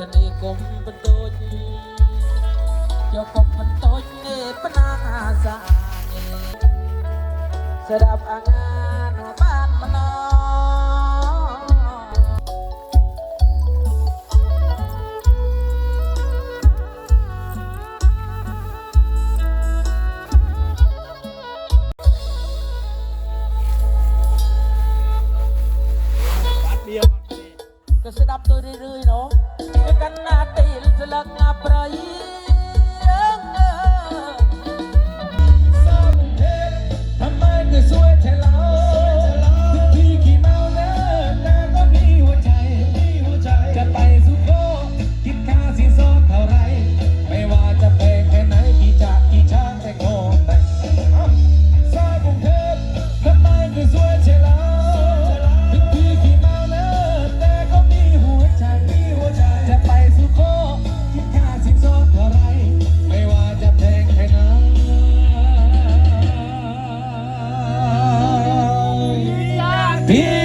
ទៅនេះគុំបន្ទូចយកគុំបន្ទូចនេះបណាសាស្ដាប់អាងានបានម្ល នេះក៏ស្ដាប់ទៅរឿយៗណោះទៅកណ្ណាទីលស្លឹក Bien.